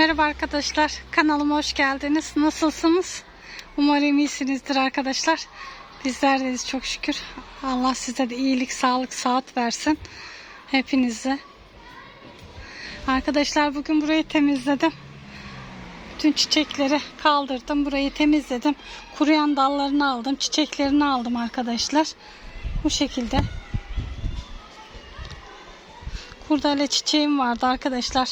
Merhaba arkadaşlar. Kanalıma hoş geldiniz. Nasılsınız? Umarım iyisinizdir arkadaşlar. Bizler deyiz çok şükür. Allah size de iyilik, sağlık, saat versin. Hepinize. Arkadaşlar bugün burayı temizledim. Bütün çiçekleri kaldırdım. Burayı temizledim. Kuruyan dallarını aldım. Çiçeklerini aldım arkadaşlar. Bu şekilde. Kurdale çiçeğim vardı arkadaşlar.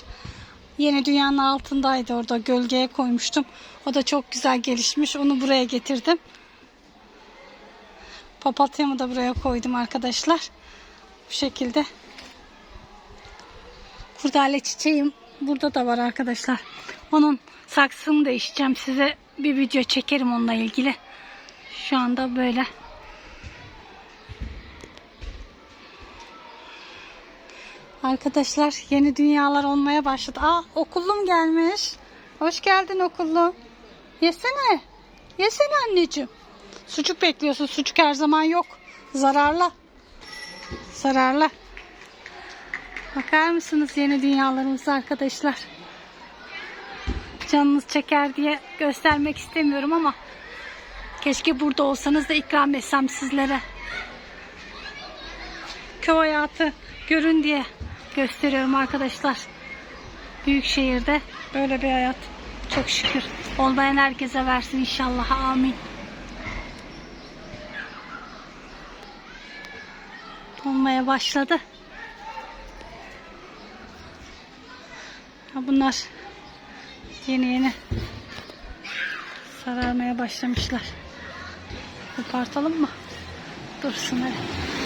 Yeni dünyanın altındaydı orada gölgeye koymuştum. O da çok güzel gelişmiş. Onu buraya getirdim. Papatyamı da buraya koydum arkadaşlar. Bu şekilde. Kurdale çiçeğim burada da var arkadaşlar. Onun saksını değişeceğim. Size bir video çekerim onunla ilgili. Şu anda böyle. Arkadaşlar yeni dünyalar olmaya başladı. Aa okullum gelmiş. Hoş geldin okullum. Yesene. Yesene anneciğim. Sucuk bekliyorsun. Sucuk her zaman yok. Zararlı. Zararlı. Bakar mısınız yeni dünyalarımıza arkadaşlar? Canınız çeker diye göstermek istemiyorum ama keşke burada olsanız da ikram etsem sizlere. Köy hayatı görün diye gösteriyorum arkadaşlar. Büyük şehirde böyle bir hayat çok şükür olmayan herkese versin inşallah amin. Olmaya başladı. Ha bunlar yeni yeni sararmaya başlamışlar. Kopartalım mı? Dursun hadi.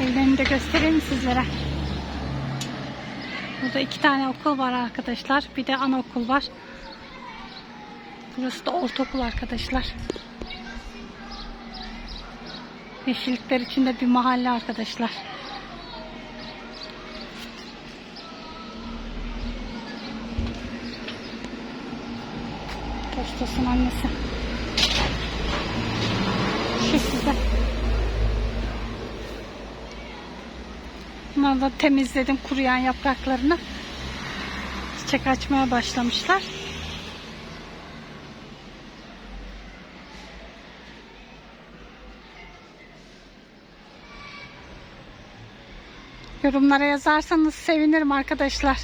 Evlerini de göstereyim sizlere. Burada iki tane okul var arkadaşlar. Bir de anaokul var. Burası da ortaokul arkadaşlar. Yeşillikler içinde bir mahalle arkadaşlar. Tostos'un annesi. Şu size. Bunları temizledim kuruyan yapraklarını. Çiçek açmaya başlamışlar. Yorumlara yazarsanız sevinirim arkadaşlar.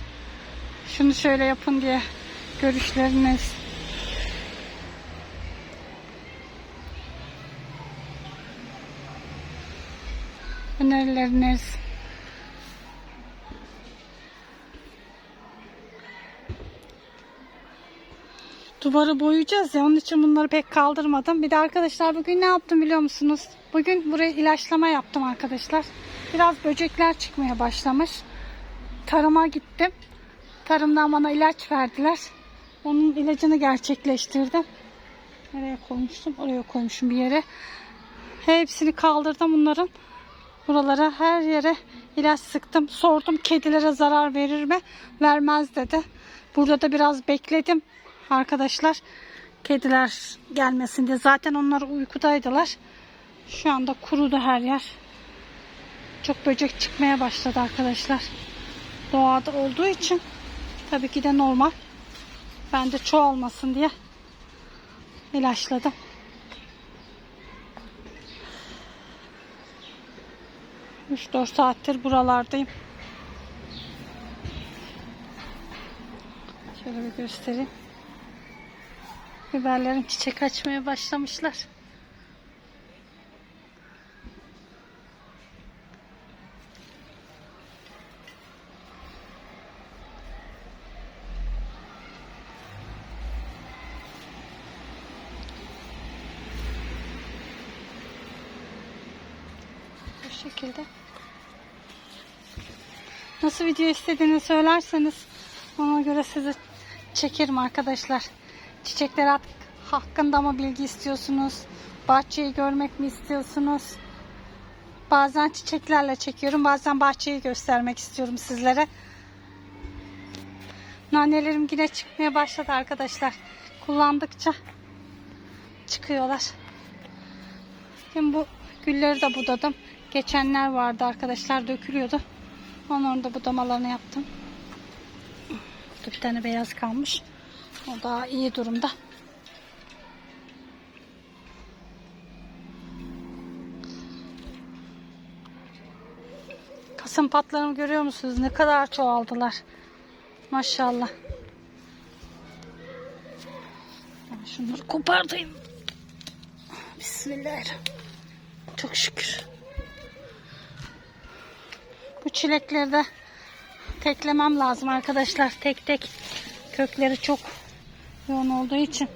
Şunu şöyle yapın diye görüşleriniz. Önerileriniz. Duvarı boyayacağız ya onun için bunları pek kaldırmadım. Bir de arkadaşlar bugün ne yaptım biliyor musunuz? Bugün buraya ilaçlama yaptım arkadaşlar. Biraz böcekler çıkmaya başlamış. Tarıma gittim. Tarımdan bana ilaç verdiler. Onun ilacını gerçekleştirdim. Nereye koymuştum? Oraya koymuşum bir yere. Hepsini kaldırdım bunların. Buralara her yere ilaç sıktım. Sordum kedilere zarar verir mi? Vermez dedi. Burada da biraz bekledim arkadaşlar. Kediler gelmesin diye. Zaten onlar uykudaydılar. Şu anda kurudu her yer. Çok böcek çıkmaya başladı arkadaşlar. Doğada olduğu için tabii ki de normal. Ben de çoğalmasın diye ilaçladım. Üç dört saattir buralardayım. Şöyle bir göstereyim. Biberlerim çiçek açmaya başlamışlar. Bu şekilde. Nasıl video istediğini söylerseniz ona göre size çekerim arkadaşlar. Çiçekler hak- hakkında mı bilgi istiyorsunuz? Bahçeyi görmek mi istiyorsunuz? Bazen çiçeklerle çekiyorum. Bazen bahçeyi göstermek istiyorum sizlere. Nanelerim yine çıkmaya başladı arkadaşlar. Kullandıkça çıkıyorlar. Şimdi bu gülleri de budadım. geçenler vardı arkadaşlar dökülüyordu. Onların da budamalarını yaptım. Bir tane beyaz kalmış. O daha iyi durumda. Kasım patlarımı görüyor musunuz? Ne kadar çoğaldılar. Maşallah. Ben şunları kopartayım. Bismillahirrahmanirrahim. Çok şükür. Bu çilekleri de teklemem lazım arkadaşlar. Tek tek kökleri çok yoğun olduğu için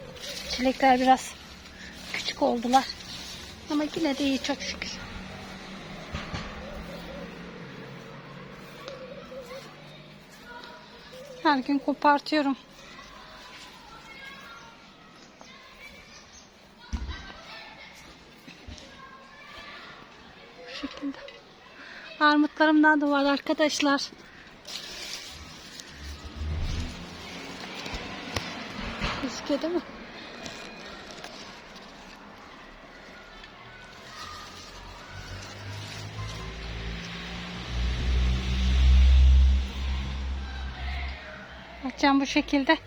çilekler biraz küçük oldular. Ama yine de iyi çok şükür. Her gün kopartıyorum. Bu şekilde. Armutlarımdan da var arkadaşlar. Gözüküyor değil mi? Bakacağım bu şekilde.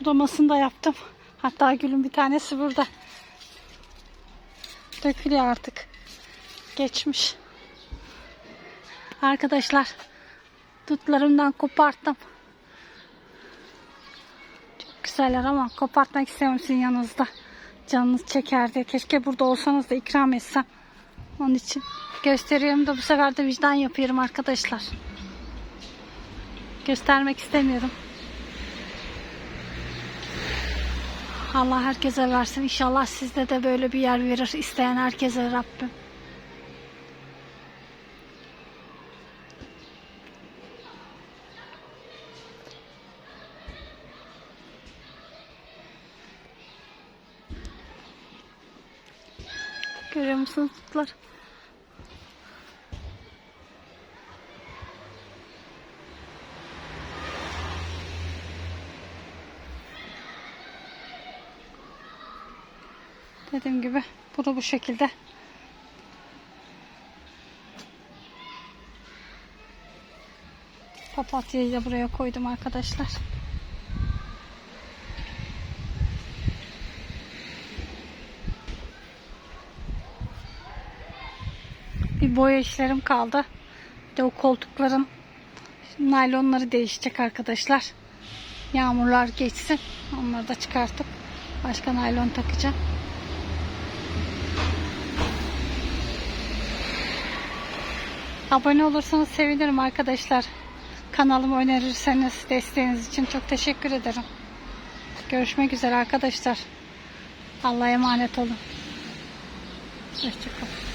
Budamasını da yaptım. Hatta gülün bir tanesi burada. Dökülüyor artık. Geçmiş. Arkadaşlar dutlarımdan koparttım. Çok güzeller ama kopartmak istemiyorum sizin yanınızda. Canınız çekerdi. Keşke burada olsanız da ikram etsem. Onun için gösteriyorum da bu sefer de vicdan yapıyorum arkadaşlar. Göstermek istemiyorum. Allah herkese versin. İnşallah sizde de böyle bir yer verir. isteyen herkese Rabbim. Görüyor musunuz tutlar? Dediğim gibi bunu bu şekilde papatyayı da buraya koydum arkadaşlar. Bir boya işlerim kaldı. Bir de o koltukların naylonları değişecek arkadaşlar. Yağmurlar geçsin. Onları da çıkartıp başka naylon takacağım. Abone olursanız sevinirim arkadaşlar. Kanalımı önerirseniz desteğiniz için çok teşekkür ederim. Görüşmek üzere arkadaşlar. Allah'a emanet olun. Hoşçakalın.